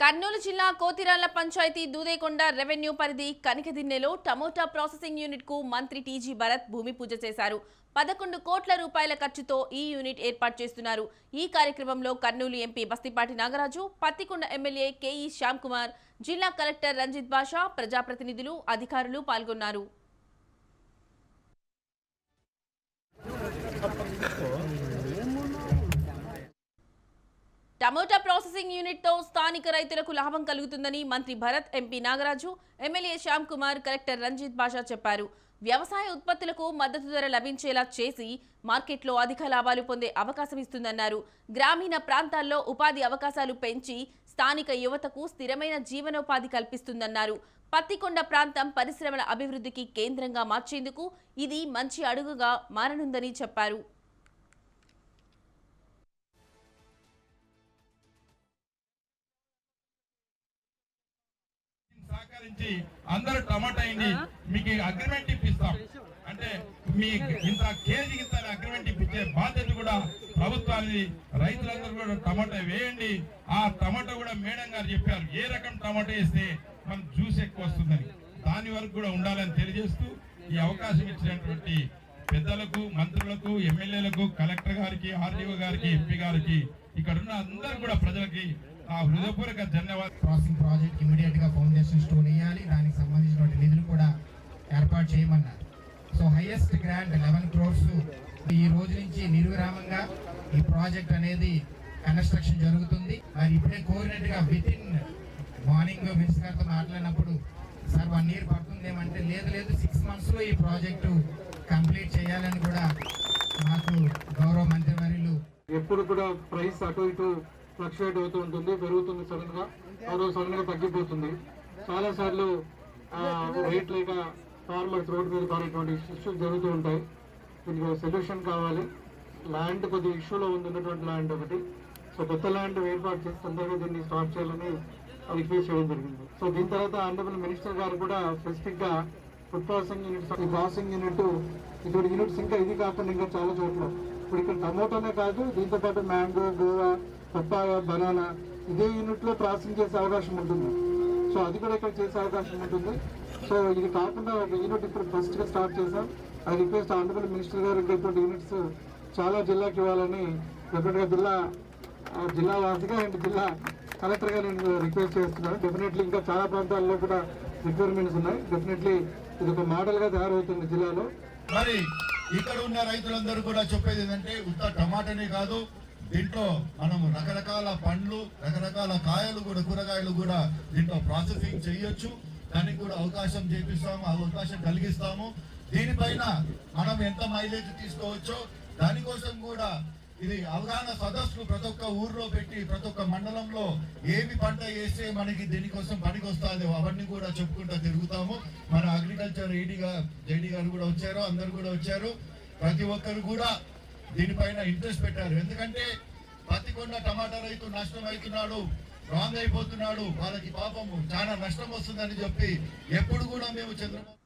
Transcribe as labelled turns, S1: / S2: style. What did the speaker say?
S1: కర్నూలు జిల్లా కోతిరాల పంచాయతీ దూదేకొండ రెవెన్యూ పరిధి కనికదిన్నెలో tomato processing యూనిట్కు మంత్రి టీజీ భరత్ భూమి పూజ చేశారు. పదకొండు కోట్ల రూపాయల ఖర్చుతో ఈ యూనిట్ ఏర్పాటు చేస్తున్నారు. ఈ కార్యక్రమంలో Kurnool MP Bastipati Nagaraju Pattikonda MLA K E Shyam Kumar జిల్లా కలెక్టర్ రంజిత్ బాషా ప్రజాప్రతినిధులు అధికారులు పాల్గొన్నారు. టమోటా ప్రాసెసింగ్ యూనిట్తో స్థానిక రైతులకు లాభం కలుగుతుందని మంత్రి Bharat MP Nagaraju MLA Shyam Kumar collector Ranjith Basha చెప్పారు. వ్యవసాయ ఉత్పత్తులకు మద్దతు ధర లభించేలా చేసి మార్కెట్లో అధిక లాభాలు పొందే అవకాశం ఇస్తుందన్నారు. గ్రామీణ ప్రాంతాల్లో ఉపాధి అవకాశాలు పెంచి స్థానిక యువతకు స్థిరమైన జీవనోపాధి కల్పిస్తుందన్నారు. పత్తికొండ ప్రాంతం పరిశ్రమల అభివృద్ధికి కేంద్రంగా మార్చేందుకు ఇది మంచి అడుగుగా మారనుందని చెప్పారు.
S2: సహకరించి అందరూ టమాటా అయింది మీకు అగ్రిమెంట్ ఇప్పిస్తాం. అంటే మీ ఇంత కేజీ ఇంత అగ్రిమెంట్ ఇప్పించే బాధ్యత కూడా ప్రభుత్వానికి రైతులందరూ కూడా టమాటా వేయండి. ఆ టమాటా కూడా మేడం గారు చెప్పారు ఏ రకం టమాటా వేస్తే మనం జ్యూస్ ఎక్కువ వస్తుందని. దాని వరకు కూడా ఉండాలని తెలియజేస్తూ ఈ అవకాశం ఇచ్చినటువంటి పెద్దలకు మంత్రులకు ఎమ్మెల్యేలకు కలెక్టర్ గారికి ఆర్డీఓ గారికి ఎంపీ గారికి ఇక్కడ ఉన్న అందరూ కూడా ప్రజలకి ఆ హృదయపూర్వక ధన్యవాదాలు.
S3: క్రాసింగ్ ప్రాజెక్ట్ ఇమీడియట్గా ఫౌండేషన్ స్టోన్ వేయాలి. దానికి సంబంధించిన నిధులు కూడా ఏర్పాటు చేయమన్నారు. So highest grant eleven crores ఈ రోజు నుంచి నిర్విరామంగా ఈ ప్రాజెక్ట్ అనేది కన్స్ట్రక్షన్ జరుగుతుంది. మరి ఇప్పుడే కోరినట్టుగా విత్ ఇన్ మార్నింగ్ మినిస్టర్ గారితో మాట్లాడినప్పుడు సార్ వన్ ఇయర్ పడుతుందేమంటే లేదు లేదు సిక్స్ మంత్స్లో ఈ ప్రాజెక్టు కంప్లీట్ చేయాలని కూడా మాకు
S4: ఎప్పుడు కూడా ప్రైస్ అటు ఇటు ఫ్లక్చుయేట్ అవుతూ ఉంటుంది పెరుగుతుంది సడన్గా. ఆ సడన్గా తగ్గిపోతుంది. చాలా సార్లు రేట్ లేక ఫార్మర్స్ రోడ్ మీద పడేటువంటి ఇష్యూస్ జరుగుతూ ఉంటాయి. దీనికి సొల్యూషన్ కావాలి. ల్యాండ్ కొద్ది ఇష్యూలో ఉంది ఉన్నటువంటి ల్యాండ్ ఒకటి. సో కొత్త ల్యాండ్ ఏర్పాటు చేసి తొందరగా దీన్ని స్టార్ట్ చేయాలని రిక్వెస్ట్ చేయడం జరిగింది. సో దీని తర్వాత ఆనరబుల్ మినిస్టర్ గారు కూడా స్పెసిఫిక్గా food processing units processing unit ఇటువంటి యూనిట్స్ ఇంకా ఇది కాకుండా ఇంకా చాలా చోట్ల ఇప్పుడు ఇక్కడ టమోటానే కాదు దీంతో పాటు మ్యాంగో గోవా పప్పాయ బనానా ఇదే యూనిట్లో ప్రాసెసింగ్ చేసే అవకాశం ఉంటుంది. సో అది కూడా ఇక్కడ చేసే అవకాశం ఉంటుంది. సో ఇది కాకుండా ఒక యూనిట్ ఇప్పుడు ఫస్ట్గా స్టార్ట్ చేసాం ఐ రిక్వెస్ట్ ఆనరబుల్ మినిస్టర్ గారు ఇటువంటి యూనిట్స్ చాలా జిల్లాకి ఇవ్వాలని డెఫినెట్గా జిల్లా జిల్లా వాసిగా అండ్ జిల్లా కలెక్టర్గా నేను రిక్వెస్ట్ చేస్తున్నాను. డెఫినెట్లీ ఇంకా చాలా ప్రాంతాల్లో కూడా రిక్వైర్మెంట్స్ ఉన్నాయి. డెఫినెట్లీ ఇది ఒక మోడల్గా తయారవుతుంది జిల్లాలో.
S2: మరి ఇక్కడ ఉన్న రైతులందరూ కూడా చెప్పేది ఏంటంటే ఉత్త టమాటానే కాదు దీంట్లో మనం రకరకాల పండ్లు రకరకాల కాయలు కూడా కూరగాయలు కూడా దీంట్లో ప్రాసెసింగ్ చేయొచ్చు. దానికి కూడా అవకాశం చేపిస్తాము ఆ అవకాశం కలిగిస్తాము. దీనిపైన మనం ఎంత మైలేజ్ తీసుకోవచ్చో దానికోసం కూడా ఇది అవగాహన సదస్సులు ప్రతి ఒక్క ఊర్లో పెట్టి ప్రతి ఒక్క మండలంలో ఏమి పంట వేస్తే మనకి దీనికోసం పనికి వస్తుంది అవన్నీ కూడా చెప్పుకుంటూ తిరుగుతాము. మన అగ్రికల్చర్ ఏడీ గా జేడీ గారు కూడా వచ్చారు అందరు కూడా వచ్చారు. ప్రతి ఒక్కరు కూడా దీనిపైన ఇంట్రెస్ట్ పెట్టారు. ఎందుకంటే పత్తి కొండ టమాటా రైతు నష్టం అవుతున్నాడు రాంగ్ అయిపోతున్నాడు వాళ్ళకి పాపము చాలా నష్టం వస్తుందని చెప్పి ఎప్పుడు కూడా మేము చంద్రబాబు